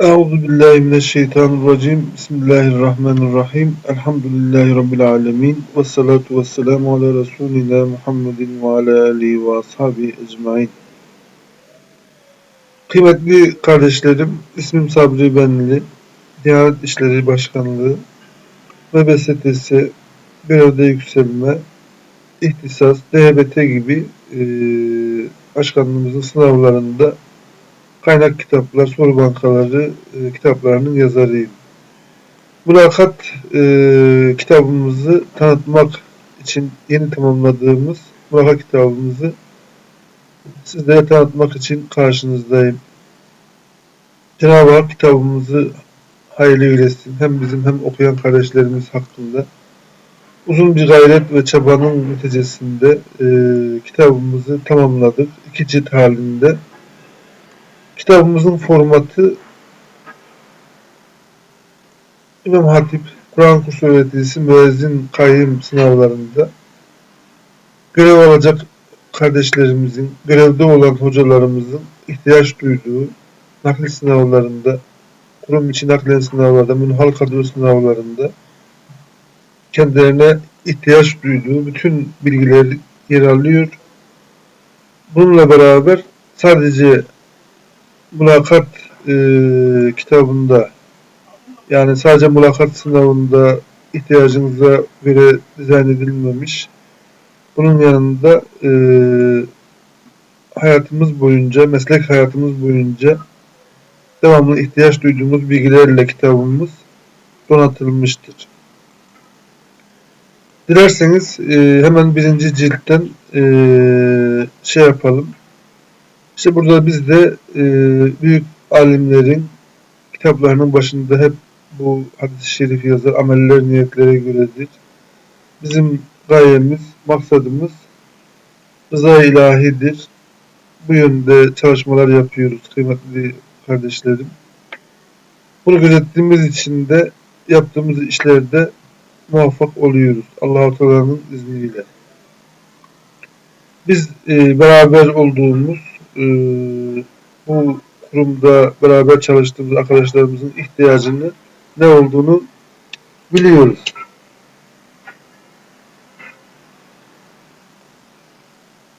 Euzu billahi mineşşeytanirracim. Bismillahirrahmanirrahim. Elhamdülillahi rabbil alamin. Ves salatu vesselamu ala resulina Muhammedin ve ala alihi ve ashabi ecmaîn. Kıymetli kardeşlerim, ismim Sabri Benli. Diyanet İşleri Başkanlığı ve BSTS görevde yükselme, ihtisas, DHBT gibi e, başkanlığımızın sınavlarında kaynak kitaplar, soru bankaları e, kitaplarının yazarıyım. Mülakat e, kitabımızı tanıtmak için yeni tamamladığımız mülakat kitabımızı sizlere tanıtmak için karşınızdayım. Cenab-ı Hak kitabımızı hayırlı eylesin. Hem bizim hem okuyan kardeşlerimiz hakkında. Uzun bir gayret ve çabanın neticesinde e, kitabımızı tamamladık. İki cilt halinde. Kitabımızın formatı İmam Hatip, Kur'an kursu öğreticisi, müezzin, kayyım sınavlarında görev alacak kardeşlerimizin, görevde olan hocalarımızın ihtiyaç duyduğu nakil sınavlarında, kurum içi naklen sınavlarda, münhal kadro sınavlarında kendilerine ihtiyaç duyduğu bütün bilgiler yer alıyor. Bununla beraber sadece mülakat e, kitabında yani sadece mülakat sınavında ihtiyacınıza göre dizayn edilmemiş. Bunun yanında e, hayatımız boyunca, meslek hayatımız boyunca devamlı ihtiyaç duyduğumuz bilgilerle kitabımız donatılmıştır. Dilerseniz e, hemen birinci ciltten e, şey yapalım. İşte burada biz de e, büyük alimlerin kitaplarının başında hep bu hadis-i şerif yazar. Ameller niyetlere göredir. Bizim gayemiz, maksadımız rıza ilahidir. Bu yönde çalışmalar yapıyoruz kıymetli kardeşlerim. Bunu gözettiğimiz için de yaptığımız işlerde muvaffak oluyoruz. Allah-u Teala'nın izniyle. Biz e, beraber olduğumuz e, bu kurumda beraber çalıştığımız arkadaşlarımızın ihtiyacını ne olduğunu biliyoruz.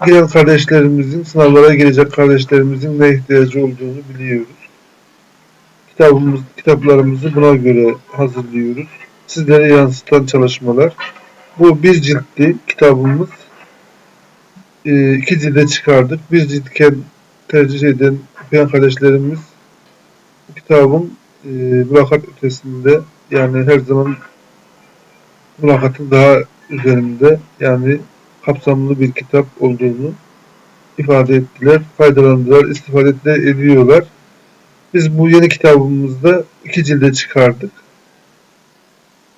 Giren kardeşlerimizin, sınavlara girecek kardeşlerimizin ne ihtiyacı olduğunu biliyoruz. Kitabımız, kitaplarımızı buna göre hazırlıyoruz. Sizlere yansıtan çalışmalar. Bu bir ciltli kitabımız. E, iki cilde çıkardık. Bir ciltken tercih eden okuyan kardeşlerimiz kitabın e, mülakat ötesinde yani her zaman mülakatın daha üzerinde yani kapsamlı bir kitap olduğunu ifade ettiler, faydalandılar, istifade de ediyorlar. Biz bu yeni kitabımızda iki cilde çıkardık.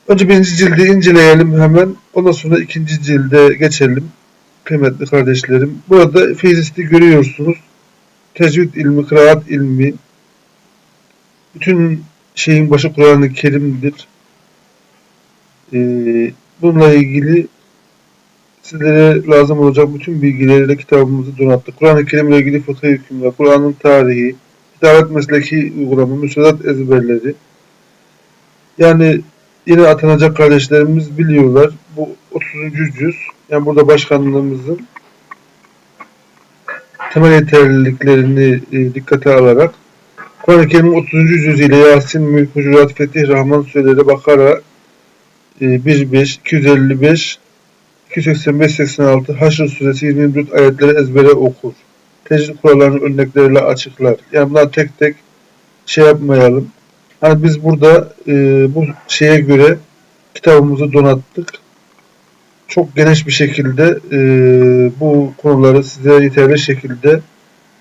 Önce birinci cildi inceleyelim hemen. Ondan sonra ikinci cilde geçelim. Kıymetli kardeşlerim. Burada Feyzisti görüyorsunuz. Tecvid ilmi, kıraat ilmi, bütün şeyin başı Kur'an-ı Kerim'dir. Ee, bununla ilgili sizlere lazım olacak bütün bilgileriyle kitabımızı donattık. Kur'an-ı Kerim ile ilgili fıkıh hükümler, Kur'an'ın tarihi, kitabat mesleki uygulama, müsadat ezberleri. Yani yine atanacak kardeşlerimiz biliyorlar. Bu 30. cüz. Yani burada başkanlığımızın temel yeterliliklerini e, dikkate alarak Kur'an-ı Kerim'in 30. cüzüyle Yasin, Mülk, Hucurat, Fetih, Rahman sureleri Bakara e, 1, 255, 285, 86, Haşr suresi 24 ayetleri ezbere okur. Tecrid kurallarını örnekleriyle açıklar. Yani bunlar tek tek şey yapmayalım. Hani biz burada e, bu şeye göre kitabımızı donattık. Çok geniş bir şekilde e, bu konuları size yeterli şekilde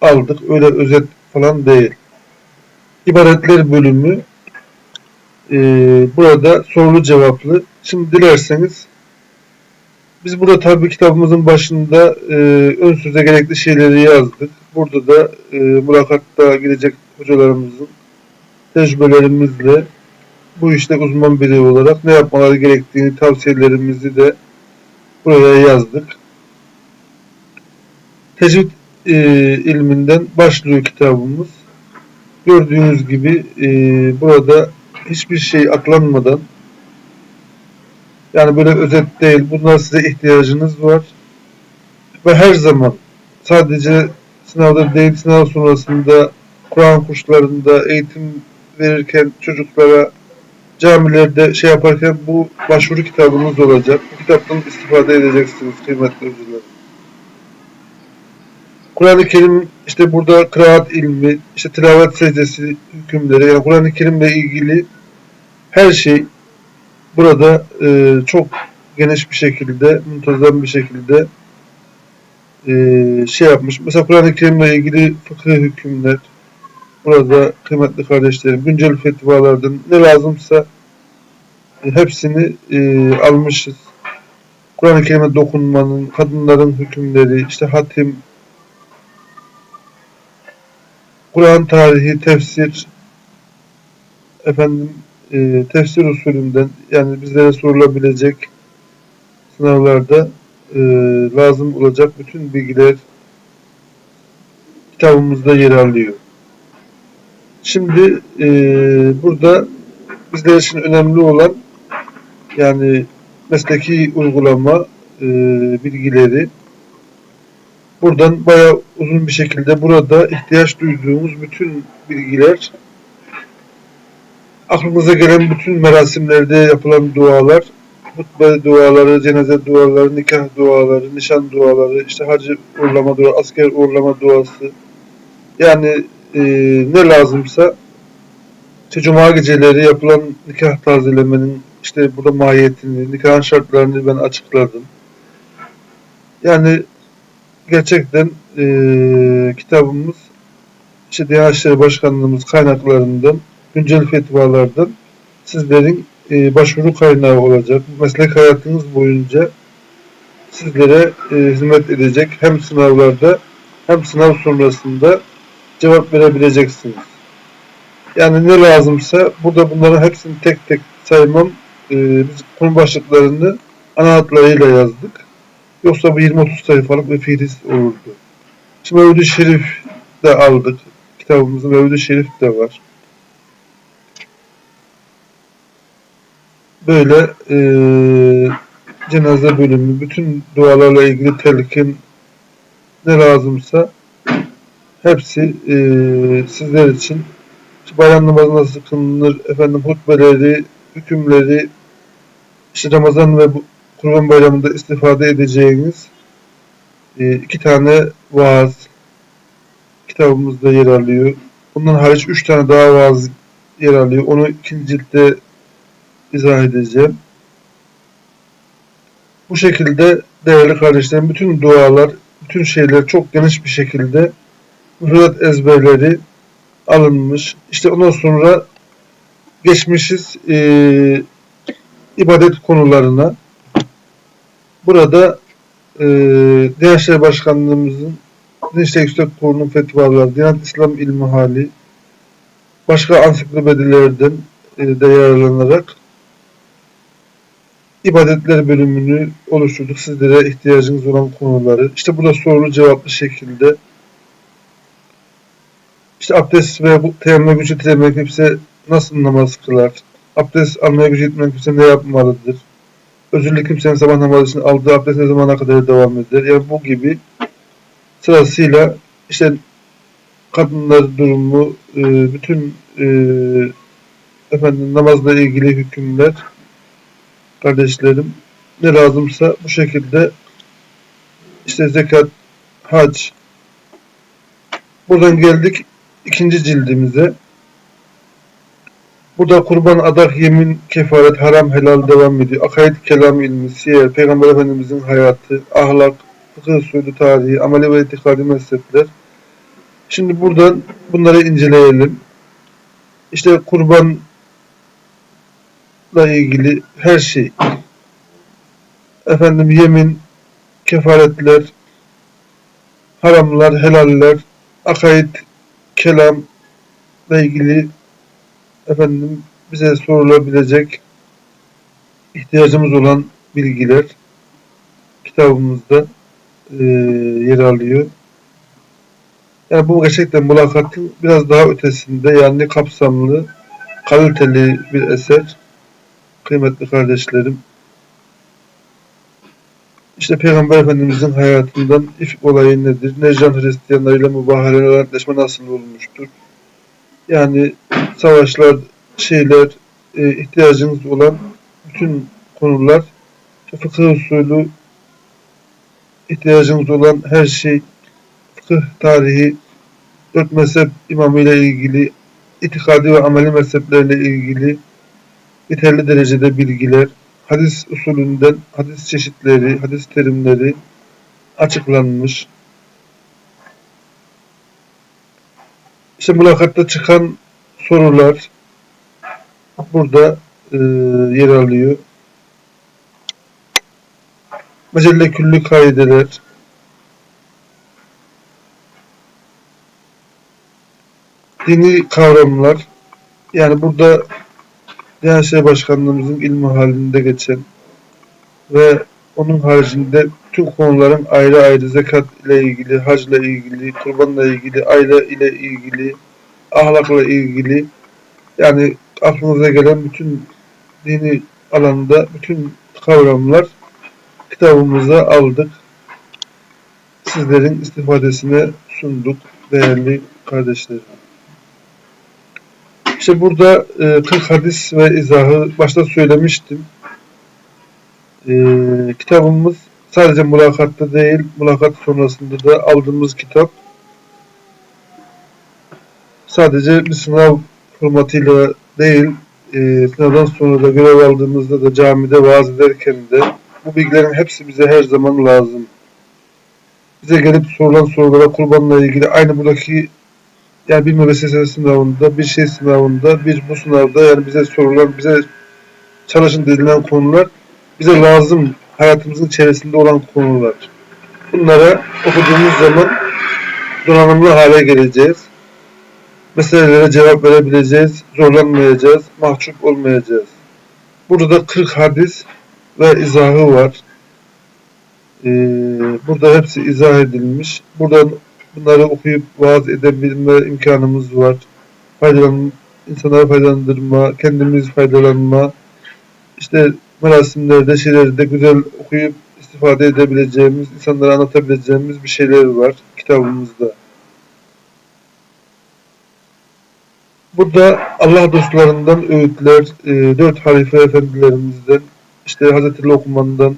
aldık. Öyle özet falan değil. İbaretler bölümü e, burada sorulu cevaplı. Şimdi dilerseniz biz burada tabi kitabımızın başında e, ön söze gerekli şeyleri yazdık. Burada da e, mülakatta gidecek hocalarımızın tecrübelerimizle bu işte uzman biri olarak ne yapmaları gerektiğini tavsiyelerimizi de buraya yazdık. Tecvid e, ilminden başlıyor kitabımız. Gördüğünüz gibi e, burada hiçbir şey atlanmadan yani böyle özet değil. Bunlar size ihtiyacınız var. Ve her zaman sadece sınavda değil sınav sonrasında Kur'an kurslarında eğitim verirken çocuklara camilerde şey yaparken bu başvuru kitabınız olacak. Bu kitaptan istifade edeceksiniz kıymetli hocalar. Kur'an-ı Kerim işte burada kıraat ilmi, işte tilavet secdesi hükümleri, yani Kur'an-ı Kerim'le ilgili her şey burada e, çok geniş bir şekilde, muntazam bir şekilde e, şey yapmış. Mesela Kur'an-ı Kerim'le ilgili fıkıh hükümler, burada kıymetli kardeşlerim, güncel fetvalardan ne lazımsa e, hepsini e, almışız. Kur'an-ı Kerim'e dokunmanın, kadınların hükümleri, işte hatim, Kur'an tarihi, tefsir, efendim e, tefsir usulünden yani bizlere sorulabilecek sınavlarda e, lazım olacak bütün bilgiler kitabımızda yer alıyor. Şimdi e, burada bizler için önemli olan yani mesleki uygulama e, bilgileri buradan bayağı uzun bir şekilde burada ihtiyaç duyduğumuz bütün bilgiler aklımıza gelen bütün merasimlerde yapılan dualar, hutbe duaları, cenaze duaları, nikah duaları, nişan duaları, işte hacı uğurlama duası, asker uğurlama duası. Yani e, ne lazımsa işte cuma geceleri yapılan nikah tazelemenin işte burada mahiyetini, nikahın şartlarını ben açıkladım. Yani gerçekten e, kitabımız işte Diyanet İşleri Başkanlığımız kaynaklarından güncel fetvalardan sizlerin e, başvuru kaynağı olacak. Meslek hayatınız boyunca sizlere e, hizmet edecek. Hem sınavlarda hem sınav sonrasında cevap verebileceksiniz. Yani ne lazımsa burada bunların hepsini tek tek saymam. E, biz konu başlıklarını ana hatlarıyla yazdık. Yoksa bu 20-30 sayfalık bir fihris olurdu. Şimdi Mevlid-i Şerif de aldık. Kitabımızda Mevlid-i Şerif de var. böyle e, cenaze bölümü, bütün dualarla ilgili telkin ne lazımsa hepsi e, sizler için işte bayram namazı nasıl kılınır, efendim hutbeleri, hükümleri, işte Ramazan ve bu Kurban Bayramı'nda istifade edeceğiniz e, iki tane vaaz kitabımızda yer alıyor. Bundan hariç üç tane daha vaaz yer alıyor. Onu ikinci ciltte izah edeceğim. Bu şekilde değerli kardeşlerim bütün dualar, bütün şeyler çok geniş bir şekilde müfredat ezberleri alınmış. İşte ondan sonra geçmişiz e, ibadet konularına. Burada e, İşleri Başkanlığımızın İşleri Yüksek Kurulu'nun fetvaları, Diyanet İslam İlmi Hali, başka ansiklopedilerden e, de yararlanarak ibadetler bölümünü oluşturduk. Sizlere ihtiyacınız olan konuları. İşte burada sorulu cevaplı şekilde işte abdest ve teyemmüme gücü teyemmüme kimse nasıl namaz kılar? Abdest almaya gücü yetmeyen kimse ne yapmalıdır? Özürlü kimsenin sabah namazı için aldığı abdest ne zamana kadar devam eder? Yani bu gibi sırasıyla işte kadınlar durumu, e, bütün e, efendim namazla ilgili hükümler kardeşlerim ne lazımsa bu şekilde işte zekat, hac buradan geldik ikinci cildimize. Burada kurban, adak, yemin, kefaret, haram, helal devam ediyor. Akaid, kelam ilmi, siyer, Peygamber Efendimizin hayatı, ahlak, fıkıh usulü tarihi, ameli ve itikadi mezhepler. Şimdi buradan bunları inceleyelim. İşte kurban ilgili her şey efendim yemin, kefaretler, haramlar, helaller, akaid, kelam ile ilgili efendim bize sorulabilecek ihtiyacımız olan bilgiler kitabımızda e, yer alıyor. Yani bu gerçekten mülakatın biraz daha ötesinde yani kapsamlı, kaliteli bir eser. Kıymetli kardeşlerim. İşte Peygamber Efendimizin hayatından ifk olayı nedir? Necran Hristiyanlarıyla mübahareler, antlaşma nasıl olmuştur? Yani savaşlar, şeyler, e, ihtiyacınız olan bütün konular, fıkıh usulü, ihtiyacınız olan her şey, fıkıh tarihi, dört mezhep imamıyla ilgili, itikadi ve ameli mezheplerle ilgili yeterli derecede bilgiler, hadis usulünden hadis çeşitleri, hadis terimleri açıklanmış. İşte mülakatta çıkan sorular burada e, yer alıyor. Mecelle küllü kaideler, dini kavramlar, yani burada Diyanet İşleri Başkanlığımızın ilmi halinde geçen ve onun haricinde tüm konuların ayrı ayrı zekat ile ilgili, hac ile ilgili, kurbanla ilgili, aile ile ilgili, ahlakla ilgili yani aklınıza gelen bütün dini alanda bütün kavramlar kitabımıza aldık. Sizlerin istifadesine sunduk değerli kardeşlerim. İşte burada e, 40 hadis ve izahı başta söylemiştim. E, kitabımız sadece mülakatta değil, mülakat sonrasında da aldığımız kitap sadece bir sınav formatıyla değil, e, sınavdan sonra da görev aldığımızda da camide vaaz ederken de bu bilgilerin hepsi bize her zaman lazım. Bize gelip sorulan sorulara kurbanla ilgili aynı buradaki yani bir müessese sınavında, bir şey sınavında, bir bu sınavda yani bize sorulan, bize çalışın denilen konular bize lazım hayatımızın içerisinde olan konular. Bunlara okuduğumuz zaman donanımlı hale geleceğiz. Meselelere cevap verebileceğiz, zorlanmayacağız, mahcup olmayacağız. Burada 40 hadis ve izahı var. Ee, burada hepsi izah edilmiş. Buradan bunları okuyup vaaz edebilme imkanımız var. Faydalan, insanları faydalandırma, kendimiz faydalanma, işte merasimlerde, şeylerde güzel okuyup istifade edebileceğimiz, insanlara anlatabileceğimiz bir şeyler var kitabımızda. Burada Allah dostlarından öğütler, e, dört halife efendilerimizden, işte Hazreti Lokman'dan,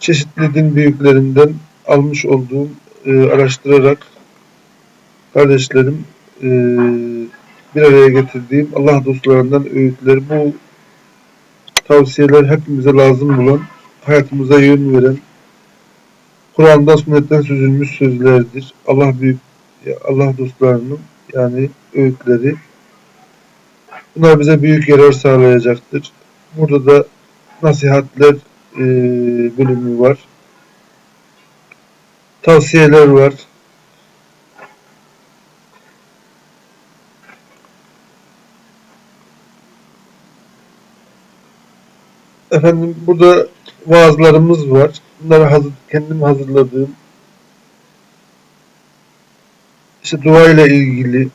çeşitli din büyüklerinden almış olduğum e, araştırarak kardeşlerim e, bir araya getirdiğim Allah dostlarından öğütler bu tavsiyeler hepimize lazım olan hayatımıza yön veren Kur'an'dan sünnetten süzülmüş sözlerdir. Allah büyük Allah dostlarının yani öğütleri bunlar bize büyük yarar sağlayacaktır. Burada da nasihatler e, bölümü var tavsiyeler var. Efendim burada vaazlarımız var. Bunları hazır, kendim hazırladığım işte dua ile ilgili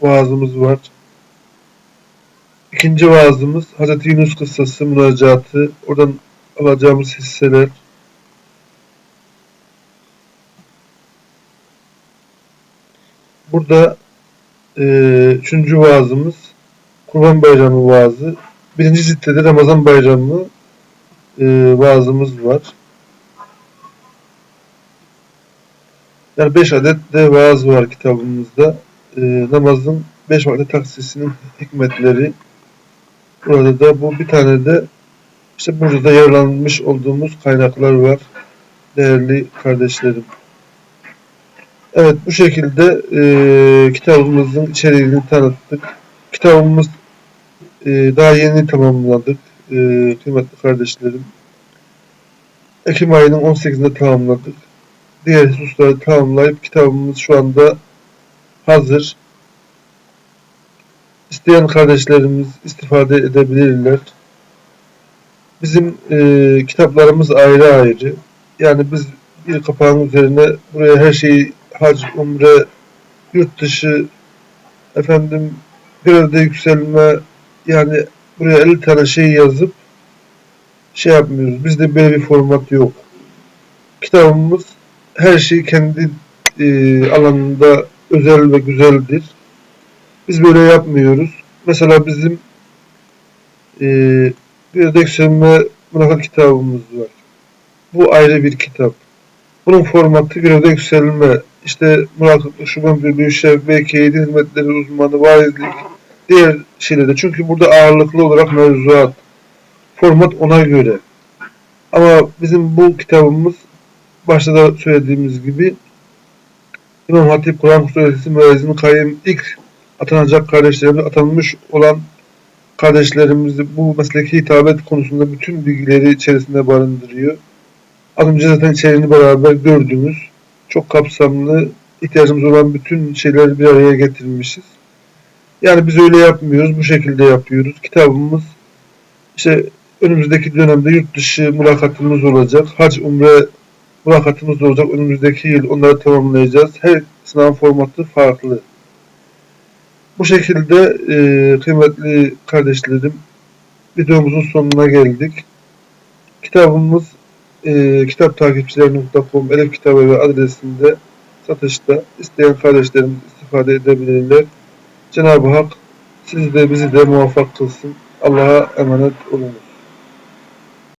vaazımız var. İkinci vaazımız Hazreti Yunus kıssası münacatı. Oradan alacağımız hisseler burada e, üçüncü vaazımız Kurban Bayramı vaazı. Birinci ciddede Ramazan Bayramı e, vaazımız var. Yani beş adet de vaaz var kitabımızda. E, namazın beş vakit taksisinin hikmetleri. Burada da bu bir tane de işte burada da yararlanmış olduğumuz kaynaklar var değerli kardeşlerim. Evet bu şekilde e, kitabımızın içeriğini tanıttık. Kitabımız e, daha yeni tamamladık e, kıymetli kardeşlerim. Ekim ayının 18'inde tamamladık. Diğer hususları tamamlayıp kitabımız şu anda hazır. İsteyen kardeşlerimiz istifade edebilirler. Bizim e, kitaplarımız ayrı ayrı. Yani biz bir kapağın üzerine buraya her şeyi hac, umre, yurt dışı, efendim görevde yükselme yani buraya 50 tane şey yazıp şey yapmıyoruz. Bizde böyle bir format yok. Kitabımız her şey kendi e, alanında özel ve güzeldir. Biz böyle yapmıyoruz. Mesela bizim e, bir yükselme mülakat kitabımız var. Bu ayrı bir kitap. Bunun formatı görevde yükselme, işte mülakatlık, şube müdürlüğü, şef, eğitim hizmetleri uzmanı, vaizlik, diğer şeylerde. Çünkü burada ağırlıklı olarak mevzuat, format ona göre. Ama bizim bu kitabımız başta da söylediğimiz gibi İmam Hatip Kur'an Kursiyesi müezzini kayyum ilk atanacak kardeşlerimiz atanmış olan kardeşlerimizi bu mesleki hitabet konusunda bütün bilgileri içerisinde barındırıyor. Az önce zaten içeriğini beraber gördünüz. Çok kapsamlı, ihtiyacımız olan bütün şeyleri bir araya getirmişiz. Yani biz öyle yapmıyoruz, bu şekilde yapıyoruz. Kitabımız işte önümüzdeki dönemde yurt dışı mülakatımız olacak. Hac, umre mülakatımız olacak. Önümüzdeki yıl onları tamamlayacağız. Her sınav formatı farklı. Bu şekilde e, kıymetli kardeşlerim videomuzun sonuna geldik. Kitabımız e, kitap takipçileri.com elef kitabı ve adresinde satışta isteyen kardeşlerimiz istifade edebilirler. Cenab-ı Hak sizi de bizi de muvaffak kılsın. Allah'a emanet olunuz.